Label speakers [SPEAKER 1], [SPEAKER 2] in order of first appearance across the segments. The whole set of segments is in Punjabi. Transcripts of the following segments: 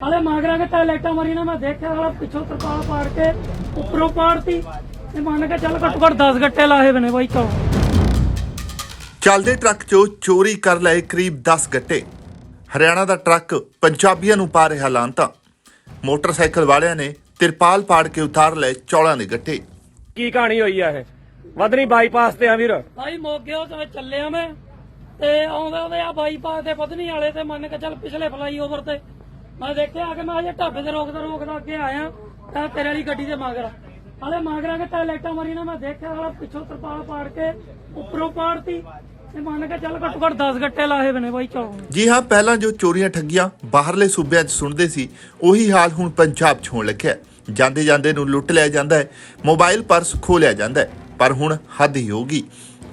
[SPEAKER 1] ਹਲੇ ਮਾਗਰਾ ਕੇ ਟਾਇਲਟਾਂ ਮਾਰੀ ਨਾ ਮੈਂ ਦੇਖਿਆ ਵਾਲਾ ਪਿੱਛੋਂ ਤਰਪਾਲ ਪਾੜ ਕੇ ਉੱਪਰੋਂ ਪਾੜਤੀ। ਤੇ ਮੰਨ ਕੇ ਚੱਲ ਘੱਟੋ ਘੱਟ 10 ਗੱਟੇ ਲਾਏ ਬਨੇ ਬਾਈ ਚੌਂ
[SPEAKER 2] ਚੱਲਦੇ ਟਰੱਕ 'ਚੋਂ ਚੋਰੀ ਕਰ ਲਏ ਕਰੀਬ 10 ਗੱਟੇ। ਹਰਿਆਣਾ ਦਾ ਟਰੱਕ ਪੰਜਾਬੀਆਂ ਨੂੰ ਪਾ ਰਿਹਾ ਲਾਂਤਾ। ਮੋਟਰਸਾਈਕਲ ਵਾਲਿਆਂ ਨੇ ਤਿਰਪਾਲ ਪਾੜ ਕੇ ਉਤਾਰ ਲਏ ਚੌਲਾਂ ਦੇ ਗੱਟੇ।
[SPEAKER 3] ਕੀ ਕਹਾਣੀ ਹੋਈ ਆ ਇਹ? ਵਦਨੀ ਬਾਈਪਾਸ ਤੇ ਆ ਵੀਰ।
[SPEAKER 1] ਬਾਈ ਮੋਗੇ ਉਹ ਤੇ ਚੱਲਿਆ ਮੈਂ ਤੇ ਆਉਂਦੇ ਆਉਂਦੇ ਆ ਬਾਈਪਾਸ ਤੇ ਪਤਨੀ ਵਾਲੇ ਤੇ ਮੰਨ ਕੇ ਚੱਲ ਪਿਛਲੇ ਫਲਾਈ ਓਵਰ ਤੇ। ਮੈਂ ਦੇਖਿਆ ਆ ਕੇ ਮੈਂ ਅਜੇ ਢਾਬੇ ਤੇ ਰੋਕਦਾ ਰੋਕਦਾ ਅੱਗੇ ਆਇਆ, ਤਾਂ ਤੇਰੇ ਵਾਲੀ ਗੱਡੀ ਦੇ ਮਗਰ ਹਲੇ ਮਗਰਾ ਕੇ ਟਾਇਲਟਾਂ ਮਾਰੀ ਨਾ, ਮੈਂ ਦੇਖਿਆ ਵਾਲਾ ਪਿੱਛੋਂ ਤਰਪਾਲ ਪਾੜ ਕੇ ਉੱਪਰੋਂ ਪਾੜਤੀ। ਤੇ ਮੰਨ ਕੇ ਚੱਲ ਘੱਟੋ ਘੱਟ 10 ਗੱਟੇ ਲਾਏ ਬਨੇ ਬਾਈ ਚੌਂ।
[SPEAKER 2] ਜੀ ਹਾਂ, ਪਹਿਲਾਂ ਜੋ ਚੋਰੀਆਂ ਠੱਗੀਆਂ ਬਾਹਰਲੇ ਸੂਬਿਆਂ 'ਚ ਸੁਣਦੇ ਸੀ, ਉਹੀ ਹਾਲ ਹੁਣ ਪੰਜਾਬ 'ਚ ਹੋਣ ਲੱਗਿਆ ਜਾਂਦੇ ਜਾਂਦੇ ਨੂੰ ਲੁੱਟ ਲਿਆ ਜਾਂਦਾ ਹੈ, ਮੋਬਾਈਲ ਪਰਸ ਖੋਲਿਆ ਜਾਂਦਾ ਹੈ, ਪਰ ਹੁਣ ਹੱਦ ਹੀ ਹੋ ਗਈ।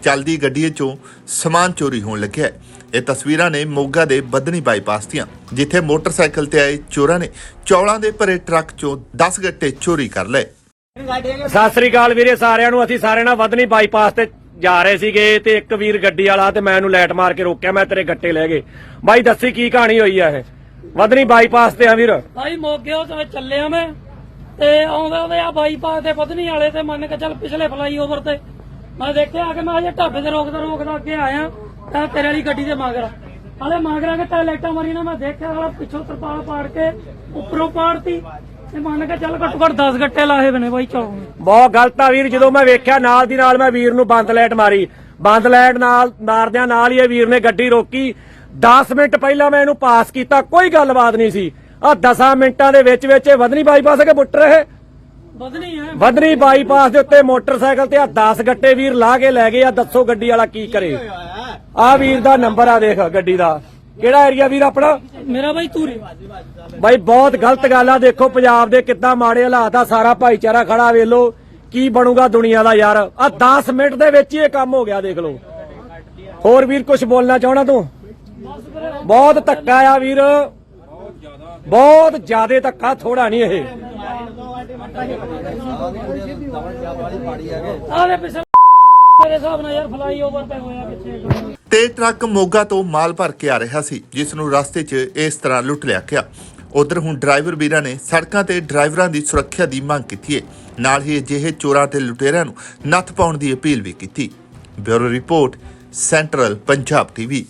[SPEAKER 2] ਚੱਲਦੀ ਗੱਡੀ 'ਚੋਂ ਸਮਾਨ ਚੋਰੀ ਹੋਣ ਲੱਗਿਆ। ਇਹ ਤਸਵੀਰਾਂ ਨੇ ਮੋਗਾ ਦੇ ਬਦਨੀ ਬਾਈਪਾਸ ਦੀਆਂ ਜਿੱਥੇ ਮੋਟਰਸਾਈਕਲ ਤੇ ਆਏ ਚੋਰਾਂ ਨੇ ਚੌਲਾਂ ਦੇ ਭਰੇ ਟਰੱਕ 'ਚੋਂ 10 ਗੱਟੇ ਚੋਰੀ ਕਰ ਲਏ।
[SPEAKER 3] ਸਤਿ ਸ੍ਰੀ ਅਕਾਲ ਵੀਰੇ ਸਾਰਿਆਂ ਨੂੰ ਅਸੀਂ ਸਾਰੇ ਨਾਲ ਵਦਨੀ ਬਾਈਪਾਸ ਤੇ ਜਾ ਰਹੇ ਸੀਗੇ ਤੇ ਇੱਕ ਵੀਰ ਗੱਡੀ ਵਾਲਾ ਤੇ ਮੈਂ ਇਹਨੂੰ ਲਾਈਟ ਮਾਰ ਕੇ ਰੋਕਿਆ ਮੈਂ ਤੇਰੇ ਗੱਟੇ ਲੈ ਗਏ। ਬਾਈ ਦੱਸੀ ਕੀ ਕਹਾਣੀ ਹੋਈ ਆ ਇਹ? ਵਦਨੀ ਬਾਈਪਾਸ ਤੇ ਆ ਵੀਰ।
[SPEAKER 1] ਬਾਈ ਮੋਗੇ ਉਹ ਤੇ ਚੱਲਿਆ ਮੈਂ ਤੇ ਆਉਂਦੇ ਆਉਂਦੇ ਆ ਬਾਈਪਾਸ ਤੇ ਪਤਨੀ ਵਾਲੇ ਤੇ ਮੰਨ ਕੇ ਚੱਲ ਪਿਛਲੇ ਫਲਾਈ ਓਵਰ ਤੇ ਮੈਂ ਦੇਖਿਆ ਆ ਮੈਂ ਅਜੇ ਢਾਬੇ ਤੇ ਰੋਕਦਾ ਰੋਕਦਾ ਅੱਗੇ ਆਇਆ, ਤਾਂ ਤੇਰੇ ਵਾਲੀ ਗੱਡੀ ਦੇ ਮਗਰ। ਹਲੇ ਮਗਰਾ ਕੇ ਟਾਇਲਟਾਂ ਮਾਰੀ ਨਾ, ਮੈਂ ਦੇਖਿਆ ਵਾਲਾ ਪਿੱਛੋਂ ਤਰਪਾਲ ਪਾੜ ਕੇ ਉੱਪਰੋਂ ਪਾੜਤੀ। ਤੇ ਮੰਨ ਕੇ ਚੱਲ ਘੱਟੋ ਘੱਟ 10 ਗੱਟੇ ਲਾਏ ਬਨੇ ਬਾਈ, ਚੌਂ।
[SPEAKER 3] ਬਹੁਤ ਗਲਤ ਆ ਵੀਰ, ਜਦੋਂ ਮੈਂ ਵੇਖਿਆ ਨਾਲ ਦੀ ਨਾਲ ਮੈਂ ਵੀਰ ਨੂੰ ਬੰਦ ਲਾਈਟ ਮਾਰੀ। ਬੰਦ ਲਾਈਟ ਨਾਲ, ਮਾਰਦਿਆਂ ਨਾਲ ਹੀ ਇਹ ਵੀਰ ਨੇ ਗੱਡੀ ਰੋਕੀ। 10 ਮਿੰਟ ਪਹਿਲਾਂ ਮੈਂ ਇਹਨੂੰ ਪਾਸ ਕੀਤਾ, ਕੋਈ ਗੱਲਬਾਤ ਨਹੀਂ ਸੀ। ਆ 10 ਮਿੰਟਾਂ ਦੇ ਵਿੱਚ ਵਿੱਚ ਇਹ ਵਧਣੀ ਬਾਈਪਾਸ ਅਗੇ ਬੁੱਟ ਰਹੇ?
[SPEAKER 1] ਹੈ
[SPEAKER 3] ਵਦਨੀ ਬਾਈਪਾਸ ਦੇ ਉੱਤੇ ਮੋਟਰਸਾਈਕਲ ਤੇ ਆ 10 ਗੱਟੇ ਵੀਰ ਲਾ ਕੇ ਲੈ ਗਏ ਆ ਦੱਸੋ ਗੱਡੀ ਵਾਲਾ ਕੀ ਕਰੇ। ਆ ਵੀਰ ਦਾ ਨੰਬਰ ਆ ਦੇਖ ਗੱਡੀ ਦਾ। ਕਿਹੜਾ ਏਰੀਆ ਵੀਰ ਆਪਣਾ?
[SPEAKER 1] ਮੇਰਾ ਬਾਈ ਤੂਰੇ
[SPEAKER 3] ਬਾਈ ਬਹੁਤ ਗਲਤ ਗੱਲ ਆ ਦੇਖੋ ਪੰਜਾਬ ਦੇ ਕਿੱਦਾਂ ਮਾੜੇ ਹਾਲਾਤ ਆ ਸਾਰਾ ਭਾਈਚਾਰਾ ਖੜਾ ਵੇਖ ਲੋ ਕੀ ਬਣੂਗਾ ਦੁਨੀਆ ਦਾ ਯਾਰ। ਆ 10 ਮਿੰਟ ਦੇ ਵਿੱਚ ਹੀ ਇਹ ਕੰਮ ਹੋ ਗਿਆ ਦੇਖ ਲੋ ਹੋਰ ਵੀਰ ਕੁਝ ਬੋਲਣਾ ਚਾਹਣਾ ਤੂੰ? ਬਹੁਤ ਧੱਕਾ ਆ ਵੀਰ। ਬਹੁਤ ਜ਼ਿਆਦਾ ਧੱਕਾ ਥੋੜਾ ਨਹੀਂ ਇਹ।
[SPEAKER 1] ਆਲੇ ਪਿਛਲੇ ਮੇਰੇ ਹਿਸਾਬ ਨਾਲ ਯਾਰ ਫਲਾਈ ਓਵਰ ਤੇ ਹੋਇਆ ਪਿੱਛੇ
[SPEAKER 2] ਤੇ ਟਰੱਕ ਮੋਗਾ ਤੋਂ ਮਾਲ ਭਰ ਕੇ ਆ ਰਿਹਾ ਸੀ, ਜਿਸ ਨੂੰ ਰਸਤੇ 'ਚ ਇਸ ਤਰ੍ਹਾਂ ਲੁੱਟ ਲਿਆ ਗਿਆ। ਉਧਰ ਹੁਣ ਡਰਾਈਵਰ ਵੀਰਾਂ ਨੇ ਸੜਕਾਂ ਤੇ ਡਰਾਈਵਰਾਂ ਦੀ ਸੁਰੱਖਿਆ ਦੀ ਮੰਗ ਕੀਤੀ ਹੈ ਨਾਲ ਹੀ ਅਜਿਹੇ ਚੋਰਾਂ ਤੇ ਲੁਟੇਰਿਆਂ ਨੂੰ ਨੱਥ ਪਾਉਣ ਦੀ ਅਪੀਲ ਵੀ ਕੀਤੀ। Bureau report, central Punjab TV.